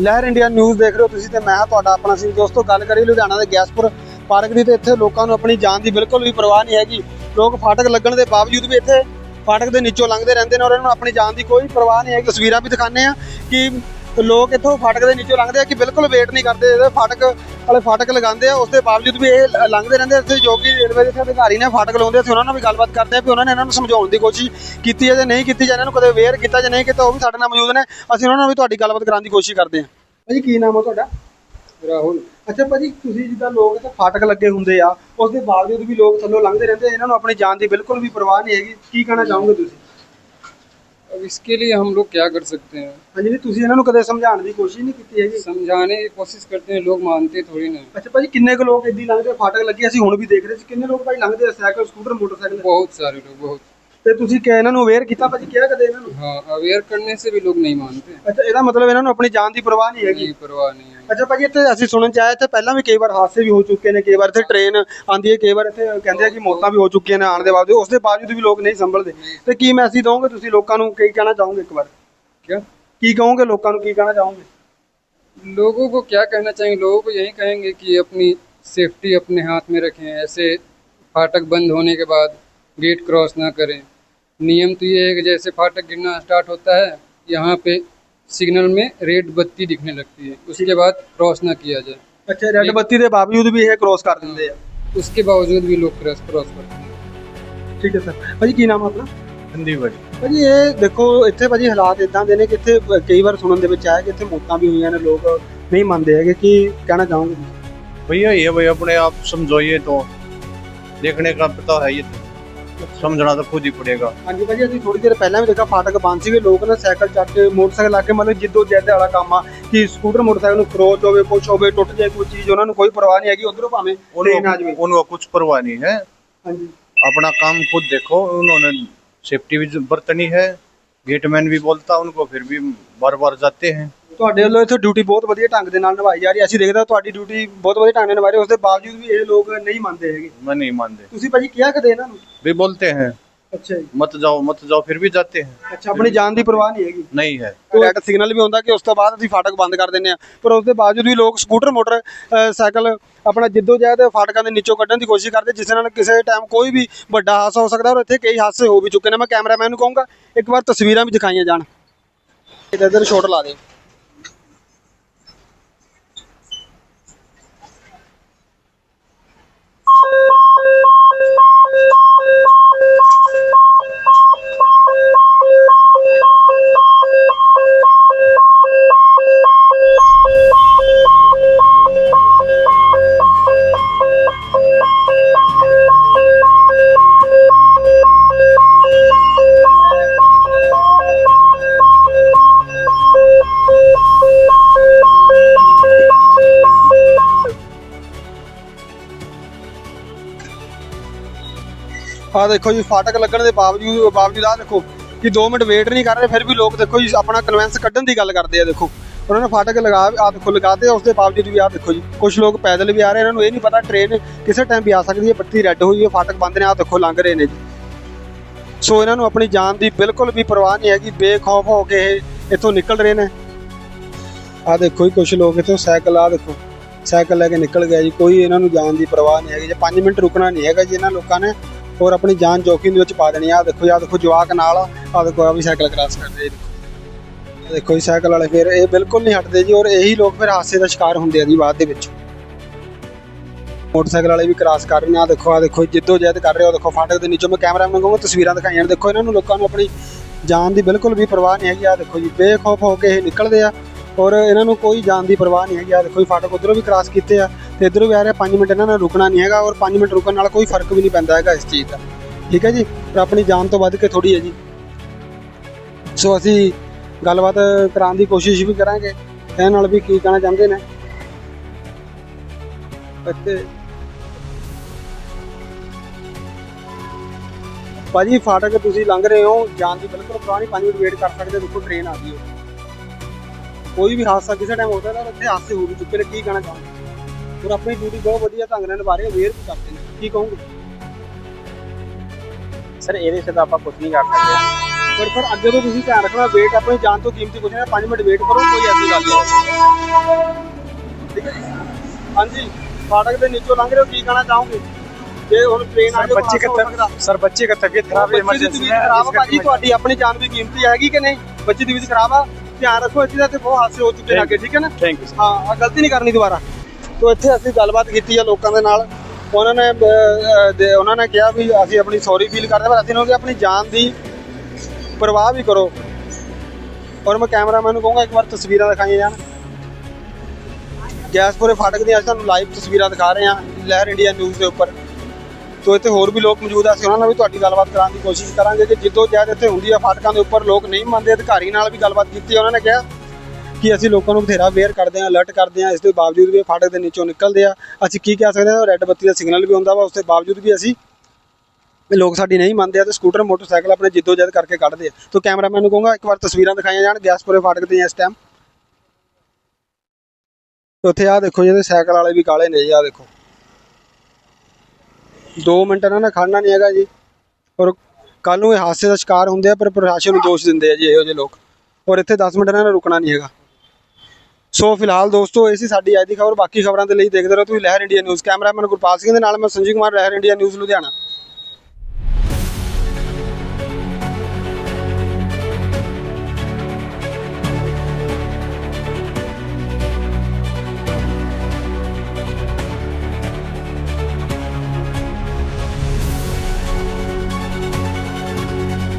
ਲਹਿਰ India news ਦੇਖ ਰਹੇ ਹੋ ਤੁਸੀਂ ਤੇ ਮੈਂ ਹਾਂ ਤੁਹਾਡਾ ਆਪਣਾ ਸਿੰਘ ਦੋਸਤੋ, ਗੱਲ ਕਰੀ ਲੁਧਿਆਣਾ ਦੇ ਗੈਸਪੁਰ ਪਾਰਕ ਦੀ ਤੇ ਇੱਥੇ ਲੋਕਾਂ ਨੂੰ ਆਪਣੀ ਜਾਨ ਦੀ ਬਿਲਕੁਲ ਵੀ ਪਰਵਾਹ ਨਹੀਂ ਹੈਗੀ। ਲੋਕ ਫਾਟਕ ਲੱਗਣ ਦੇ ਬਾਵਜੂਦ ਵੀ ਇੱਥੇ ਫਾਟਕ ਦੇ ਨੀਚੋਂ ਲੰਘਦੇ ਰਹਿੰਦੇ ਨੇ ਔਰ ਇਹਨਾਂ ਨੂੰ ਆਪਣੀ ਜਾਨ ਦੀ ਕੋਈ ਪਰਵਾਹ ਨਹੀਂ ਹੈ ਤਸਵੀਰਾਂ ਵੀ ਦਿਖਾਉਂਦੇ ਆ ਕਿ ਲੋਕ ਇੱਥੋਂ ਫਾਟਕ ਦੇ ਨੀਚੋਂ ਲੰਘਦੇ ਆ ਕਿ ਬਿਲਕੁਲ ਵੇਟ ਨਹੀਂ ਕਰਦੇ। ਇਹਦੇ ਫਾਟਕ ਵਾਲੇ ਫਾਟਕ ਲਗਾਉਂਦੇ ਆ, ਉਸ ਦੇ ਬਾਵਜੂਦ ਵੀ ਇਹ ਲੰਘਦੇ ਰਹਿੰਦੇ ਆ। ਇੱਥੇ ਜੋ ਕਿ ਰੇਲਵੇ ਦੇ ਇੱਥੇ ਅਧਿਕਾਰੀ ਨੇ ਫਾਟਕ ਲਾਉਂਦੇ ਸੀ ਉਹਨਾਂ ਨਾਲ ਵੀ ਗੱਲਬਾਤ ਕਰਦੇ ਆ ਵੀ ਉਹਨਾਂ ਨੇ ਇਹਨਾਂ ਨੂੰ ਸਮਝਾਉਣ ਦੀ ਕੋਸ਼ਿਸ਼ ਕੀਤੀ ਹੈ ਜਾਂ ਨਹੀਂ ਕੀਤੀ ਜਾਂ ਇਹਨਾਂ ਨੂੰ ਕਦੇ ਅਵੇਅਰ ਕੀਤਾ ਜਾਂ ਨਹੀਂ ਕੀਤਾ, ਉਹ ਵੀ ਸਾਡੇ ਨਾਲ ਮੌਜੂਦ ਨੇ। ਅਸੀਂ ਉਹਨਾਂ ਨਾਲ ਵੀ ਤੁਹਾਡੀ ਗੱਲਬਾਤ ਕਰਾਉਣ ਦੀ ਕੋਸ਼ਿਸ਼ ਕਰਦੇ ਹਾਂ। ਭਾਜੀ ਕੀ ਨਾਮ ਹੈ ਤੁਹਾਡਾ ਰਾਹੁਲ ਅੱਛਾ ਭਾਜੀ ਤੁਸੀਂ ਜਿੱਦਾਂ ਲੋਕ ਇੱਥੇ ਫਾਟਕ ਲੱਗੇ ਹੁੰਦੇ ਆ ਉਸ ਦੇ ਬਾਵਜੂਦ ਵੀ ਲੋਕ ਥੱਲੋਂ ਲੰਘਦੇ ਰਹਿੰਦੇ ਆ, ਇਹਨਾਂ ਨੂੰ ਆਪਣੀ ਜਾਨ ਦੀ ਬਿਲਕੁਲ ਵੀ ਪਰਵਾਹ ਨਹੀਂ ਹੈਗੀ ਕੀ ਕਹਿਣਾ ਚਾਹੋਗੇ ਤੁਸੀਂ अब इसके लिए हम लोग क्या कर सकते हैं ਹਾਂਜੀ ਨਹੀਂ ਤੁਸੀਂ ਇਹਨਾਂ ਨੂੰ ਕਦੇ ਸਮਝਾਉਣ ਦੀ ਕੋਸ਼ਿਸ਼ ਨਹੀਂ ਕੀਤੀ ਹੈਗੀ समझाने की कोशिश करते हैं लोग मानते थोड़ी ना ਅੱਛਾ ਭਾਜੀ ਕਿੰਨੇ ਕੁ ਲੋਕ ਇੱਦੀ ਲੰਘਦੇ ਆ? ਫਾਟਕ ਲੱਗੇ ਅਸੀਂ ਹੁਣ ਵੀ ਦੇਖ ਰਹੇ ਸੀ ਕਿੰਨੇ ਲੋਕ ਭਾਈ ਲੰਘਦੇ ਆ ਸਾਈਕਲ ਸਕੂਟਰ ਮੋਟਰਸਾਈਕਲ बहुत सारे लोग बहुत ਤੇ ਤੁਸੀਂ ਕਿ ਇਹਨਾਂ ਨੂੰ ਅਵੇਅਰ ਕੀਤਾ ਭਾਜੀ ਕਿਹਾ ਕਦੇ ਇਹਨਾਂ ਨੂੰ हाँ अवेयर करने से भी लोग नहीं मानते ਅੱਛਾ ਇਹਦਾ ਮਤਲਬ ਇਹਨਾਂ ਨੂੰ ਆਪਣੀ ਜਾਨ ਦੀ ਪਰਵਾਹ ਨਹੀਂ ਹੈਗੀ नहीं परवाह नहीं है ਅੱਛਾ ਭਾਜੀ ਇੱਥੇ ਅਸੀਂ ਸੁਣਨ ਚ ਆਇਆ ਇੱਥੇ ਪਹਿਲਾਂ ਵੀ ਕਈ ਵਾਰ ਹਾਦਸੇ ਵੀ ਹੋ ਚੁੱਕੇ ਨੇ ਕਈ ਵਾਰ ਇੱਥੇ ਟ੍ਰੇਨ ਆਂਦੀ ਹੈ ਕਈ ਵਾਰ ਇੱਥੇ ਕਹਿੰਦੇ ਆ ਕਿ ਮੌਤਾਂ ਵੀ ਹੋ ਚੁੱਕੀਆਂ ਨੇ ਆਉਣ ਦੇ ਬਾਵਜੂਦ ਉਸ ਦੇ ਬਾਵਜੂਦ ਵੀ ਲੋਕ ਨਹੀਂ ਸੰਭਲਦੇ ਤੇ ਕੀ ਮੈਸੇਜ ਦੋਗੇ ਤੁਸੀਂ ਲੋਕਾਂ ਨੂੰ ਕੀ ਕਹਿਣਾ ਚਾਹੋਗੇ ਇੱਕ ਵਾਰ क्या ਕੀ ਕਹੋਗੇ ਲੋਕਾਂ ਨੂੰ ਕੀ ਕਹਿਣਾ ਚਾਹੋਗੇ लोगों को क्या कहना चाहेंगे लोगों को यही कहेंगे कि अपनी सेफ्टी अपने हाथ में रखें ऐसे फाटक बंद होने के बाद गेट क्रॉस ना करें नियम तो ये है कि जैसे फाटक गिरना स्टार्ट होता है यहाँ पे सिग्नल में रेड बत्ती दिखने लगती है उसके बाद क्रॉस ना किया जाए ਅੱਛਾ ਰੈੱਡ ਬੱਤੀ ਦੇ ਬਾਵਜੂਦ ਵੀ ਇਹ ਕ੍ਰੋਸ ਕਰ ਦਿੰਦੇ ਆ उसके बावजूद भी लोग क्रॉस क्रॉस करते हैं ਠੀਕ ਹੈ ਸਰ ਭਾਜੀ ਕੀ ਨਾਮ ਆ ਆਪਣਾ हिंदी बड़ी ਭਾਜੀ ਇਹ ਦੇਖੋ ਇੱਥੇ ਭਾਜੀ ਹਾਲਾਤ ਇਦਾਂ ਦੇ ਨੇ ਕਿ ਇੱਥੇ ਕਈ ਵਾਰ ਸੁਣਨ ਦੇ ਵਿੱਚ ਆਇਆ ਕਿ ਇੱਥੇ ਮੌਤਾਂ ਵੀ ਹੋਈਆਂ ਨੇ ਲੋਕ ਨਹੀਂ ਮੰਨਦੇ ਹੈਗੇ ਕੀ ਕਹਿਣਾ ਚਾਹੋਗੇ भैया ये भाई अपने आप समझोइए तो देखने का पता है ये समझना तो खुद ही पड़ेगा ਹਾਂਜੀ ਭਾਜੀ ਅਸੀਂ ਥੋੜੀ ਦੇਰ ਪਹਿਲਾਂ ਵੀ ਦੇਖਿਆ ਫਾਟਕ ਬੰਦ ਸੀਗੇ ਲੋਕ ਨਾ ਸਾਈਕਲ ਚੱਕ ਕੇ ਮੋਟਰਸਾਈਕਲ ਲਾ ਕੇ ਮਤਲਬ ਜਿੱਦੋ ਜਹਿਦ ਵਾਲਾ ਕੰਮ ਆ ਕਿ ਸਕੂਟਰ ਮੋਟਰਸਾਈਕਲ ਨੂੰ ਖਰੋਚ ਹੋਵੇ ਕੁਛ ਹੋਵੇ ਟੁੱਟ ਜਾਏ ਕੋਈ ਚੀਜ਼ ਉਹਨਾਂ ਨੂੰ ਕੋਈ ਪਰਵਾਹ ਨਹੀਂ ਹੈਗੀ ਉਧਰੋਂ ਭਾਵੇਂ ਟ੍ਰੇਨ ਆ ਜਾਵੇ उनको उनको कुछ परवाह नहीं है ਹਾਂਜੀ अपना काम खुद देखो उन्होंने सेफ्टी भी बरतनी है गेटमैन भी बोलता उनको फिर भी बार बार जाते हैं ਤੁਹਾਡੇ ਵੱਲੋਂ ਇੱਥੇ ਡਿਊਟੀ ਬਹੁਤ ਵਧੀਆ ਢੰਗ ਦੇ ਨਾਲ ਨਿਭਾਈ ਜਾ ਰਹੀ ਹੈ ਅਸੀਂ ਦੇਖਦੇ ਹਾਂ ਤੁਹਾਡੀ ਡਿਊਟੀ ਬਹੁਤ ਵਧੀਆ ਢੰਗ ਨਾਲ ਨਿਭਾ ਰਹੇ ਹੋ ਉਸ ਦੇ ਬਾਵਜੂਦ ਵੀ ਇਹ ਲੋਕ ਨਹੀਂ ਮੰਨਦੇ ਹੈਗੇ मैं नहीं मानते ਤੁਸੀਂ ਭਾਜੀ ਕਿਹਾ ਕਦੇ ਇਹਨਾਂ ਨੂੰ भी बोलते हैं ਅੱਛਾ ਜੀ मत जाओ मत जाओ फिर भी जाते हैं ਅੱਛਾ ਆਪਣੀ ਜਾਨ ਦੀ ਪਰਵਾਹ ਨਹੀਂ ਹੈਗੀ नहीं है ਰੈਡ ਸਿਗਨਲ ਵੀ ਹੁੰਦਾ ਕਿ ਉਸ ਤੋਂ ਬਾਅਦ ਅਸੀਂ ਫਾਟਕ ਬੰਦ ਕਰ ਦਿੰਦੇ ਆ ਪਰ ਉਸ ਦੇ ਬਾਵਜੂਦ ਵੀ ਲੋਕ ਸਕੂਟਰ ਮੋਟਰ ਅ, ਸਾਈਕਲ ਆਪਣਾ ਜਿੱਦੋ ਜਹਿਦ ਫਾਟਕਾਂ ਦੇ ਨੀਚੋਂ ਕੱਢਣ ਦੀ ਕੋਸ਼ਿਸ਼ ਕਰਦੇ ਜਿਸ ਨਾਲ ਕਿਸੇ ਟਾਈਮ ਕੋਈ ਵੀ ਵੱਡਾ ਹਾਦਸਾ ਹੋ ਸਕਦਾ ਔਰ ਇੱਥੇ ਕਈ ਹਾਦਸੇ ਹੋ ਵੀ ਚੁੱਕੇ ਨੇ ਮੈਂ ਕੈਮਰਾਮੈਨ ਨੂੰ ਕਹੂੰਗਾ ਇੱਕ ਵਾਰ ਤਸਵੀਰਾਂ ਵੀ ਦਿਖਾਈਆਂ ਜਾਣ ਇੱਧਰ ਇੱਧਰ ਸ਼ੋਟ ਲਾ ਦੇ ਆ ਦੇਖੋ ਜੀ, ਫਾਟਕ ਲੱਗਣ ਦੇ ਬਾਵਜੂਦ ਬਾਵਜੂਦ ਆ ਦੇਖੋ ਕਿ 2 ਮਿੰਟ ਵੇਟ ਨਹੀਂ ਕਰ ਰਹੇ, ਫਿਰ ਵੀ ਲੋਕ ਦੇਖੋ ਜੀ, ਆਪਣਾ ਕਨਵੈਂਸ ਕੱਢਣ ਦੀ ਗੱਲ ਕਰਦੇ ਆ ਦੇਖੋ। ਉਹਨਾਂ ਨੇ ਫਾਟਕ ਲਗਾ ਆ ਦੇਖੋ, ਲਗਾਤੇ, ਉਸ ਦੇ ਬਾਵਜੂਦ ਵੀ ਆ ਦੇਖੋ ਜੀ ਕੁਝ ਲੋਕ ਪੈਦਲ ਵੀ ਆ ਰਹੇ, ਇਹਨਾਂ ਨੂੰ ਇਹ ਨਹੀਂ ਪਤਾ ਟ੍ਰੇਨ ਕਿਸੇ ਟਾਈਮ ਵੀ ਆ ਸਕਦੀ ਹੈ ਬੱਤੀ ਰੈੱਡ ਹੋਈ ਹੈ, ਫਾਟਕ ਬੰਦ ਨੇ, ਆ ਦੇਖੋ ਲੰਘ ਰਹੇ ਨੇ ਜੀ। ਸੋ ਇਹਨਾਂ ਨੂੰ ਆਪਣੀ ਜਾਨ ਦੀ ਬਿਲਕੁਲ ਵੀ ਪਰਵਾਹ ਨਹੀਂ ਹੈਗੀ, ਬੇਖੌਫ ਹੋ ਕੇ ਇਹ ਇੱਥੋਂ ਨਿਕਲ ਰਹੇ ਨੇ। ਆ ਦੇਖੋ ਜੀ ਕੁਝ ਲੋਕ ਇੱਥੋਂ ਸਾਈਕਲ, ਆ ਦੇਖੋ, ਸਾਈਕਲ ਲੈ ਕੇ ਨਿਕਲ ਗਿਆ ਜੀ, ਕੋਈ ਇਹਨਾਂ ਨੂੰ ਜਾਨ ਦੀ ਪਰਵਾਹ ਨਹੀਂ ਹੈਗੀ, ਜੇ 5 ਮਿੰਟ ਰੁਕਣਾ ਨਹੀਂ ਹੈਗਾ ਜੀ ਇਹਨਾਂ ਲੋਕਾਂ ਨੇ ਔਰ ਆਪਣੀ ਜਾਨ ਜੋਖਿਮ ਦੇ ਵਿੱਚ ਪਾ ਦੇਣੀ ਆ। ਦੇਖੋ ਆ ਦੇਖੋ ਜਵਾਕ ਨਾਲ ਆ ਆਹ ਦੇਖੋ ਆ ਵੀ ਸਾਈਕਲ ਕ੍ਰਾਸ ਕਰ ਰਹੇ ਆਹ ਦੇਖੋ ਜੀ, ਸਾਈਕਲ ਵਾਲੇ ਫਿਰ ਇਹ ਬਿਲਕੁਲ ਨਹੀਂ ਹਟਦੇ ਜੀ, ਔਰ ਇਹੀ ਲੋਕ ਫਿਰ ਹਾਦਸੇ ਦਾ ਸ਼ਿਕਾਰ ਹੁੰਦੇ ਆ ਜੀ ਬਾਅਦ ਦੇ ਵਿੱਚ। ਮੋਟਰਸਾਈਕਲ ਵਾਲੇ ਵੀ ਕ੍ਰਾਸ ਕਰ ਰਹੇ ਨੇ। ਆ ਦੇਖੋ ਆ ਦੇਖੋ, ਜਿੱਦੋ ਜਹਿਦ ਕਰ ਰਹੇ ਹੋ ਦੇਖੋ, ਫਾਟਕ ਦੇ ਨੀਚੋਂ ਮੈਂ ਕੈਮਰਾਮੈਨ ਨੂੰ ਕਹੂੰਗਾ, ਤਸਵੀਰਾਂ ਦਿਖਾਈਆਂ ਨੇ। ਦੇਖੋ, ਇਹਨਾਂ ਨੂੰ ਲੋਕਾਂ ਨੂੰ ਆਪਣੀ ਜਾਨ ਦੀ ਬਿਲਕੁਲ ਵੀ ਪਰਵਾਹ ਨਹੀਂ ਹੈਗੀ। ਆ ਦੇਖੋ ਜੀ, ਬੇਖੌਫ ਹੋ ਕੇ ਇਹ ਨਿਕਲਦੇ ਆ, ਔਰ ਇਹਨਾਂ ਨੂੰ ਕੋਈ ਜਾਨ ਦੀ ਪਰਵਾਹ ਨਹੀਂ ਹੈਗੀ। ਆ ਦੇਖੋ ਜੀ, ਫਾਟਕ ਉਧਰੋਂ ਵੀ ਕ੍ਰਾਸ ਕੀਤੇ ਆ। ਤੇ ਇਧਰੋਂ ਵੀ ਆ ਰਿਹਾ 5 ਮਿੰਟ ਇਹਨਾਂ ਨੇ ਰੁਕਣਾ ਨਹੀਂ ਹੈਗਾ ਔਰ 5 ਮਿੰਟ ਰੁਕਣ ਨਾਲ ਕੋਈ ਫ਼ਰਕ ਵੀ ਨਹੀਂ ਪੈਂਦਾ ਹੈਗਾ ਇਸ ਚੀਜ਼ ਦਾ। ਠੀਕ ਹੈ ਜੀ? ਪਰ ਆਪਣੀ ਜਾਨ ਤੋਂ ਵੱਧ ਕੇ ਥੋੜੀ ਹੈ ਜੀ। ਸੋ ਅਸੀਂ ਗੱਲਬਾਤ ਕਰਾਉਣ ਦੀ ਕੋਸ਼ਿਸ਼ ਵੀ ਕਰਾਂਗੇ। ਇਹਨਾਂ ਨਾਲ ਵੀ ਕੀ ਕਹਿਣਾ ਚਾਹੁੰਦੇ ਨੇ? ਅਤੇ ਭਾਜੀ, ਫਾਟਕ ਤੁਸੀਂ ਲੰਘ ਰਹੇ ਹੋ, ਜਾਣ ਦੀ ਬਿਲਕੁਲ ਪੁਰਾਣੀ ਨਹੀਂ 5 ਮਿੰਟ ਵੇਟ ਕਰ ਸਕਦੇ ਦੇਖੋ ਟ੍ਰੇਨ ਆ ਗਈ ਹੈ। ਕੋਈ ਵੀ ਹਾਦਸਾ ਕਿਸੇ ਟਾਈਮ ਹੋ ਸਕਦਾ ਔਰ ਇੱਥੇ ਹਾਦਸੇ ਹੋ ਵੀ ਚੁੱਕੇ ਨੇ, ਕੀ ਕਹਿਣਾ ਚਾਹੁੰਦੇ ਔਰ ਆਪਣੀ ਡਿਊਟੀ ਬਹੁਤ ਵਧੀਆ ਢੰਗ ਨਾਲ ਨਿਭਾ ਰਹੇ ਅਵੇਅਰ ਵੀ ਕਰਦੇ ਨੇ। ਕੀ ਕਹੋਗੇ? ਸਰ ਇਹਦੇ ਸਿਰ ਆਪਾਂ ਕੁਝ ਨਹੀਂ ਕਰ ਸਕਦੇ। ਪਰ ਪਰ ਅੱਗੇ ਤੋਂ ਤੁਸੀਂ ਧਿਆਨ ਰੱਖਣਾ ਵੇਟ ਆਪਣੀ ਜਾਨ ਤੋਂ ਕੀਮਤੀ ਕੁਝ ਨਹੀਂ 5 ਮਿੰਟ ਵੇਟ ਕਰੋ ਕੋਈ ਐਸੀ ਗੱਲ ਨਹੀਂ। ਠੀਕ ਹੈ ਹਾਂਜੀ ਫਾਟਕ ਦੇ ਨੀਚੋਂ ਲੰਘ ਰਹੇ ਹੋ ਕੀ ਕਹਿਣਾ ਚਾਹੋਗੇ? ਜੇ ਹੁਣ ਟ੍ਰੇਨ ਆ ਜਾਵੇ ਬੱਚੇ ਕਿੱਥੇ ਸਰ ਬੱਚੇ ਕਿੱਥੇ ਤਬੀਅਤ ਖਰਾਬ ਹੈ ਐਮਰਜੈਂਸੀ ਹੈ ਖਰਾਬ ਭਾਜੀ ਤੁਹਾਡੀ ਆਪਣੀ ਜਾਨ ਦੀ ਕੀਮਤੀ ਹੈਗੀ ਕਿ ਨਹੀਂ? ਬੱਚੇ ਦੀ ਵੀ ਖਰਾਬ ਆ ਧਿਆਨ ਰੱਖੋ ਇੱਥੇ ਤੇ ਬਹੁਤ ਹਾਸੇ ਹੋ ਚੁੱਕੇ ਲਾਗੇ ਠੀਕ ਹੈ ਨਾ? ਥੈਂਕ ਯੂ ਹਾਂ ਗਲਤੀ ਨਹੀਂ ਕਰਨੀ ਦੁਬਾਰਾ। ਤੋ ਇੱਥੇ ਅਸੀਂ ਗੱਲਬਾਤ ਕੀਤੀ ਆ ਲੋਕਾਂ ਦੇ ਨਾਲ। ਉਹਨਾਂ ਨੇ ਉਹਨਾਂ ਨੇ ਕਿਹਾ ਵੀ ਅਸੀਂ ਆਪਣੀ ਸੌਰੀ ਫੀਲ ਕਰਦੇ ਪਰ ਅਸੀਂ ਉਹਨਾਂ ਨੂੰ ਆਪਣੀ ਜਾਨ ਦੀ ਪਰਵਾਹ ਵੀ ਕਰੋ। ਔਰ ਮੈਂ ਕੈਮਰਾਮੈਨ ਨੂੰ ਕਹੂੰਗਾ, ਇੱਕ ਵਾਰ ਤਸਵੀਰਾਂ ਦਿਖਾਈਆਂ ਜਾਣ। ਗੈਸਪੁਰੇ ਫਾਟਕ ਦੀਆਂ ਅਸੀਂ ਤੁਹਾਨੂੰ ਲਾਈਵ ਤਸਵੀਰਾਂ ਦਿਖਾ ਰਹੇ ਹਾਂ, ਲਹਿਰ ਇੰਡੀਆ ਨਿਊਜ਼ ਦੇ ਉੱਪਰ। ਤੋ ਇੱਥੇ ਹੋਰ ਵੀ ਲੋਕ ਮੌਜੂਦ ਆ, ਅਸੀਂ ਉਹਨਾਂ ਨਾਲ ਵੀ ਤੁਹਾਡੀ ਗੱਲਬਾਤ ਕਰਾਉਣ ਦੀ ਕੋਸ਼ਿਸ਼ ਕਰਾਂਗੇ ਕਿ ਜਿੱਦੋਂ ਜਹਿਦ ਇੱਥੇ ਹੁੰਦੀ ਆ ਫਾਟਕਾਂ ਦੇ ਉੱਪਰ, ਲੋਕ ਨਹੀਂ ਮੰਨਦੇ, ਅਧਿਕਾਰੀ ਨਾਲ ਵੀ ਗੱਲਬਾਤ ਕੀਤੀ ਉਹਨਾਂ ਨੇ ਕਿਹਾ ਕਿ ਅਸੀਂ ਲੋਕਾਂ ਨੂੰ ਬਥੇਰਾ ਅਵੇਅਰ ਕਰਦੇ ਹਾਂ ਅਲਰਟ ਕਰਦੇ ਹਾਂ, ਇਸ ਦੇ ਬਾਵਜੂਦ ਵੀ ਫਾਟਕ ਦੇ ਨੀਚੋਂ ਨਿਕਲਦੇ ਆ। ਅਸੀਂ ਕੀ ਕਹਿ ਸਕਦੇ ਹਾਂ ਰੈੱਡ ਬੱਤੀ ਦਾ ਸਿਗਨਲ ਵੀ ਹੁੰਦਾ ਵਾ, ਉਸ ਦੇ ਬਾਵਜੂਦ ਵੀ ਅਸੀਂ ਲੋਕ ਸਾਡੀ ਨਹੀਂ ਮੰਨਦੇ ਆ ਤੇ ਸਕੂਟਰ ਮੋਟਰਸਾਈਕਲ ਆਪਣੇ ਜਿੱਦੋ ਜਹਿਦ ਕਰਕੇ ਕੱਢਦੇ ਆ। ਤੋ ਕੈਮਰਾਮੈਨ ਨੂੰ ਕਹੂੰਗਾ, ਇੱਕ ਵਾਰ ਤਸਵੀਰਾਂ ਦਿਖਾਈਆਂ ਜਾਣ ਗੈਸਪੁਰੇ ਫਾਟਕ ਦੀਆਂ ਇਸ ਟਾਈਮ ਉੱਥੇ ਆ ਦੇਖੋ ਜਿਹਦੇ ਸਾਈਕਲ ਵਾਲੇ ਵੀ ਕਾਲੇ ਨੇ ਜੀ ਆ ਦੇਖੋ। 2 ਮਿੰਟ ਇਹਨਾਂ ਨੇ ਖੜਨਾ ਨਹੀਂ ਹੈਗਾ ਜੀ। ਔਰ ਕੱਲ ਨੂੰ ਇਹ ਹਾਦਸੇ ਦਾ ਸ਼ਿਕਾਰ ਹੁੰਦੇ ਆ, ਪਰ ਪ੍ਰਸ਼ਾਸਨ ਨੂੰ ਦੋਸ਼ ਦਿੰਦੇ ਆ ਜੀ, ਇਹੋ ਜਿਹੇ ਲੋਕ। ਔਰ ਇੱਥੇ 10 ਮਿੰਟ ਇਹਨਾਂ ਨੇ ਰੁਕਣਾ ਨਹੀਂ ਹੈਗਾ। ਸੋ ਫਿਲਹਾਲ ਦੋਸਤੋ, ਇਹ ਸੀ ਸਾਡੀ ਅੱਜ ਦੀ ਖਬਰ। ਬਾਕੀ ਖਬਰਾਂ ਦੇ ਲਈ ਦੇਖਦੇ ਰਹੋ ਤੁਸੀਂ Lehar India news. Cameraman Gurpal Singh ਦੇ ਨਾਲ ਮੈਂ ਸੰਜੀਵ ਕੁਮਾਰ, ਲਹਿਰ ਇੰਡੀਆ ਨਿਊਜ਼ ਲੁਧਿਆਣਾ।